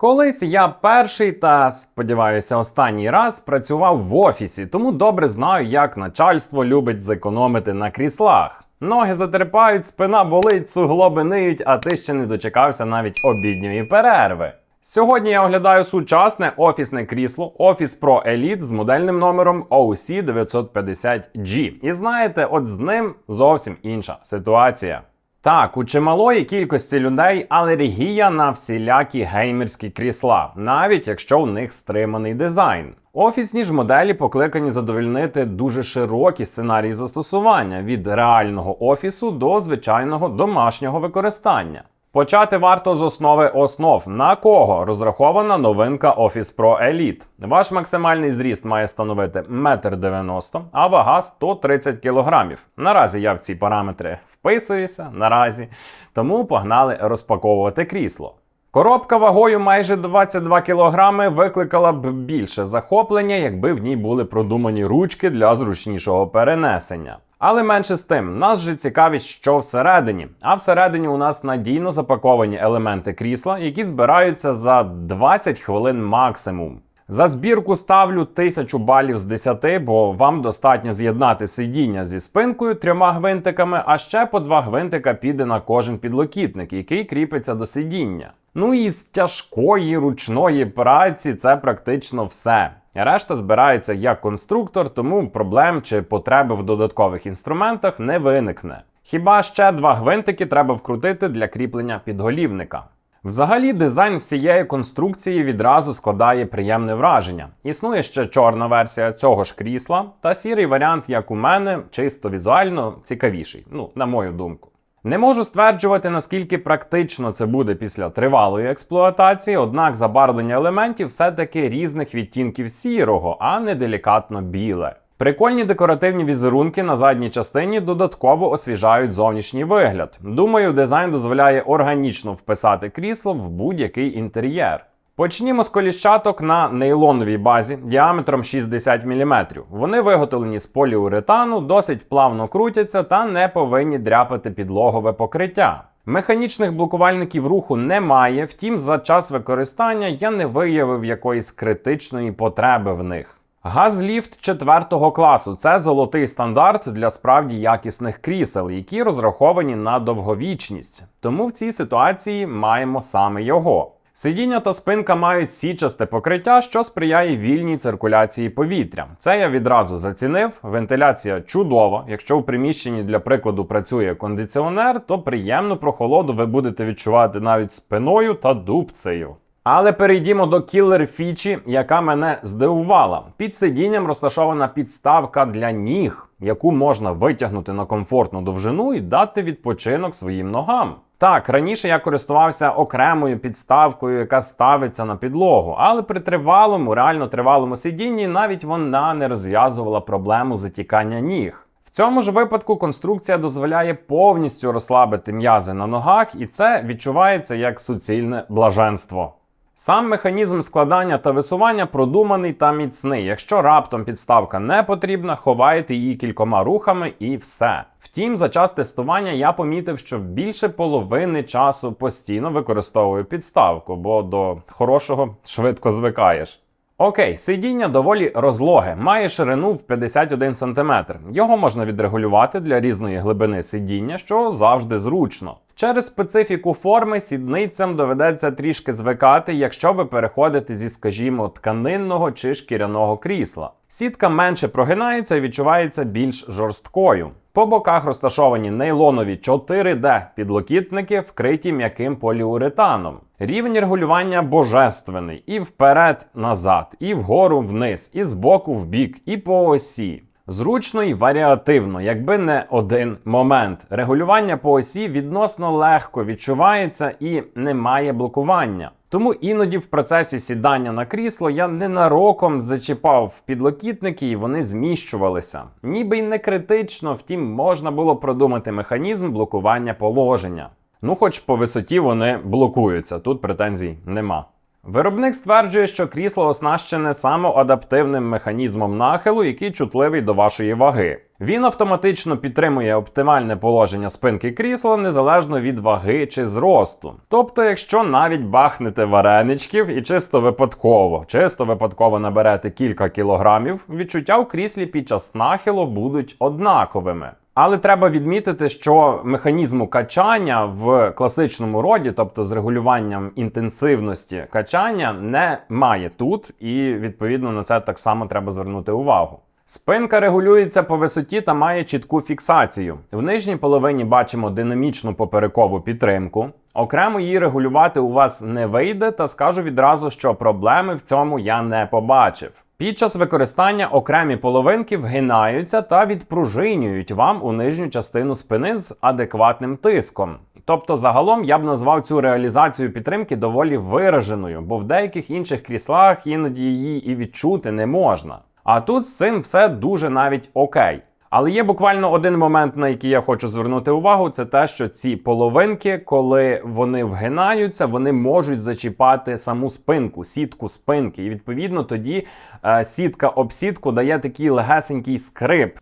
Колись я перший та сподіваюся, останній раз працював в офісі, тому добре знаю, як начальство любить зекономити на кріслах. Ноги затерпають, спина болить, суглоби ниють, а ти ще не дочекався навіть обідньої перерви. Сьогодні я оглядаю сучасне офісне крісло Office Pro Elite з модельним номером OC 950G. І знаєте, от з ним зовсім інша ситуація. Так, у чималої кількості людей алергія на всілякі геймерські крісла, навіть якщо у них стриманий дизайн. Офісні ж моделі покликані задовільнити дуже широкі сценарії застосування від реального офісу до звичайного домашнього використання. Почати варто з основи основ, на кого розрахована новинка Office Pro Elite. Ваш максимальний зріст має становити 1,90 м, а вага 130 кг. Наразі я в ці параметри вписуюся наразі, тому погнали розпаковувати крісло. Коробка вагою майже 22 кг викликала б більше захоплення, якби в ній були продумані ручки для зручнішого перенесення. Але менше з тим, нас же цікавить, що всередині. А всередині у нас надійно запаковані елементи крісла, які збираються за 20 хвилин максимум. За збірку ставлю 1000 балів з 10, бо вам достатньо з'єднати сидіння зі спинкою трьома гвинтиками, а ще по два гвинтика піде на кожен підлокітник, який кріпиться до сидіння. Ну і з тяжкої ручної праці це практично все. Решта збирається як конструктор, тому проблем чи потреби в додаткових інструментах не виникне. Хіба ще два гвинтики треба вкрутити для кріплення підголівника. Взагалі, дизайн всієї конструкції відразу складає приємне враження. Існує ще чорна версія цього ж крісла, та сірий варіант, як у мене, чисто візуально цікавіший, ну, на мою думку. Не можу стверджувати, наскільки практично це буде після тривалої експлуатації, однак забарвлення елементів все-таки різних відтінків сірого, а не делікатно біле. Прикольні декоративні візерунки на задній частині додатково освіжають зовнішній вигляд. Думаю, дизайн дозволяє органічно вписати крісло в будь-який інтер'єр. Почнімо з коліщаток на нейлоновій базі діаметром 60 мм. Вони виготовлені з поліуретану, досить плавно крутяться та не повинні дряпати підлогове покриття. Механічних блокувальників руху немає, втім, за час використання я не виявив якоїсь критичної потреби в них. Газліфт 4 класу це золотий стандарт для справді якісних крісел, які розраховані на довговічність. Тому в цій ситуації маємо саме його. Сидіння та спинка мають січасте покриття, що сприяє вільній циркуляції повітря. Це я відразу зацінив. Вентиляція чудова. Якщо в приміщенні для прикладу працює кондиціонер, то приємну прохолоду ви будете відчувати навіть спиною та дубцею. Але перейдімо до кілер фічі, яка мене здивувала. Під сидінням розташована підставка для ніг, яку можна витягнути на комфортну довжину і дати відпочинок своїм ногам. Так, раніше я користувався окремою підставкою, яка ставиться на підлогу, але при тривалому, реально тривалому сидінні навіть вона не розв'язувала проблему затікання ніг. В цьому ж випадку конструкція дозволяє повністю розслабити м'язи на ногах, і це відчувається як суцільне блаженство. Сам механізм складання та висування продуманий та міцний. Якщо раптом підставка не потрібна, ховаєте її кількома рухами і все. Втім, за час тестування я помітив, що більше половини часу постійно використовую підставку, бо до хорошого швидко звикаєш. Окей, сидіння доволі розлоге, має ширину в 51 см. Його можна відрегулювати для різної глибини сидіння, що завжди зручно. Через специфіку форми сідницям доведеться трішки звикати, якщо ви переходите зі, скажімо, тканинного чи шкіряного крісла. Сітка менше прогинається і відчувається більш жорсткою. По боках розташовані нейлонові 4D підлокітники, вкриті м'яким поліуретаном. Рівень регулювання божественний і вперед, назад, і вгору вниз, і збоку в бік, і по осі. Зручно і варіативно, якби не один момент. Регулювання по осі відносно легко відчувається і немає блокування. Тому іноді в процесі сідання на крісло я ненароком зачіпав підлокітники і вони зміщувалися. Ніби й не критично, втім, можна було продумати механізм блокування положення. Ну, хоч по висоті вони блокуються, тут претензій нема. Виробник стверджує, що крісло оснащене самоадаптивним механізмом нахилу, який чутливий до вашої ваги. Він автоматично підтримує оптимальне положення спинки крісла незалежно від ваги чи зросту. Тобто, якщо навіть бахнете вареничків і чисто випадково, чисто випадково наберете кілька кілограмів, відчуття в кріслі під час нахилу будуть однаковими. Але треба відмітити, що механізму качання в класичному роді, тобто з регулюванням інтенсивності качання, немає тут, і відповідно на це так само треба звернути увагу. Спинка регулюється по висоті та має чітку фіксацію. В нижній половині бачимо динамічну поперекову підтримку. Окремо її регулювати у вас не вийде, та скажу відразу, що проблеми в цьому я не побачив. Під час використання окремі половинки вгинаються та відпружинюють вам у нижню частину спини з адекватним тиском. Тобто, загалом я б назвав цю реалізацію підтримки доволі вираженою, бо в деяких інших кріслах іноді її і відчути не можна. А тут з цим все дуже навіть окей. Але є буквально один момент, на який я хочу звернути увагу, це те, що ці половинки, коли вони вгинаються, вони можуть зачіпати саму спинку, сітку спинки. І відповідно тоді е, сітка об сітку дає такий легесенький скрип.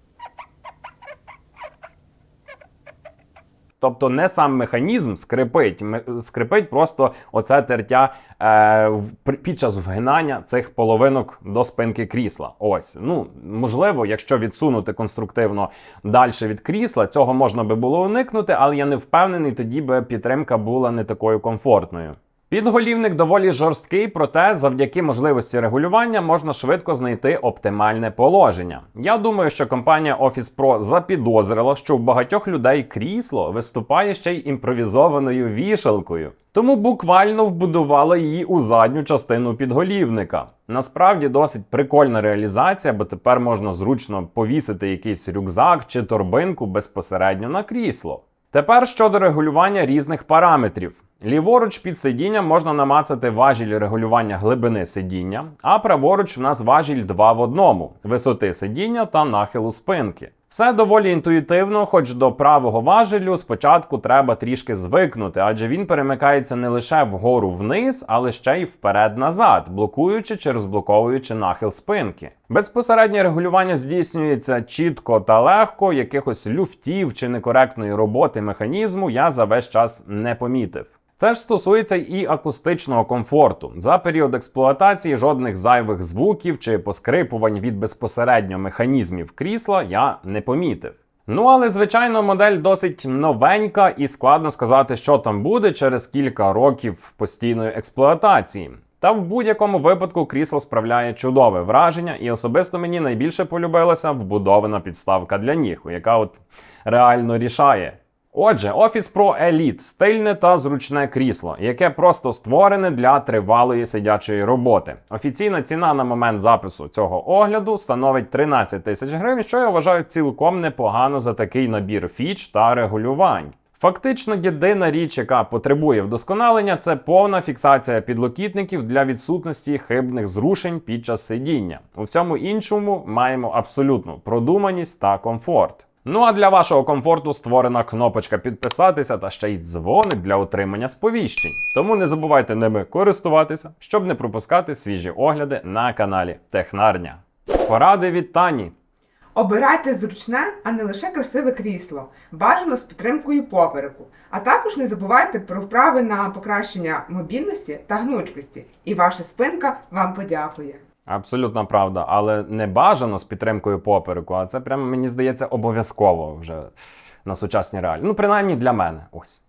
Тобто не сам механізм скрипить, скрипить просто оце тертя е, під час вгинання цих половинок до спинки крісла. Ось, ну можливо, якщо відсунути конструктивно далі від крісла, цього можна би було уникнути, але я не впевнений, тоді би підтримка була не такою комфортною. Підголівник доволі жорсткий, проте завдяки можливості регулювання можна швидко знайти оптимальне положення. Я думаю, що компанія Office Pro запідозрила, що в багатьох людей крісло виступає ще й імпровізованою вішалкою. Тому буквально вбудувала її у задню частину підголівника. Насправді досить прикольна реалізація, бо тепер можна зручно повісити якийсь рюкзак чи торбинку безпосередньо на крісло. Тепер щодо регулювання різних параметрів. Ліворуч під сидінням можна намацати важіль регулювання глибини сидіння, а праворуч в нас важіль 2 в одному висоти сидіння та нахилу спинки. Все доволі інтуїтивно, хоч до правого важелю спочатку треба трішки звикнути, адже він перемикається не лише вгору вниз, але ще й вперед-назад, блокуючи чи розблоковуючи нахил спинки. Безпосереднє регулювання здійснюється чітко та легко, якихось люфтів чи некоректної роботи механізму я за весь час не помітив. Це ж стосується і акустичного комфорту. За період експлуатації жодних зайвих звуків чи поскрипувань від безпосередньо механізмів крісла я не помітив. Ну але звичайно, модель досить новенька, і складно сказати, що там буде через кілька років постійної експлуатації. Та в будь-якому випадку крісло справляє чудове враження, і особисто мені найбільше полюбилася вбудована підставка для ніг, яка от реально рішає. Отже, Office Pro Elite – стильне та зручне крісло, яке просто створене для тривалої сидячої роботи. Офіційна ціна на момент запису цього огляду становить 13 тисяч гривень, що я вважаю цілком непогано за такий набір фіч та регулювань. Фактично, єдина річ, яка потребує вдосконалення, це повна фіксація підлокітників для відсутності хибних зрушень під час сидіння. У всьому іншому маємо абсолютну продуманість та комфорт. Ну а для вашого комфорту створена кнопочка підписатися та ще й дзвоник для отримання сповіщень. Тому не забувайте ними користуватися, щоб не пропускати свіжі огляди на каналі Технарня. Поради від Тані. Обирайте зручне, а не лише красиве крісло, бажано з підтримкою попереку. А також не забувайте про вправи на покращення мобільності та гнучкості, і ваша спинка вам подякує. Абсолютно правда, але не бажано з підтримкою попереку, а це прямо мені здається обов'язково вже на сучасній реалії. Ну, принаймні для мене. Ось.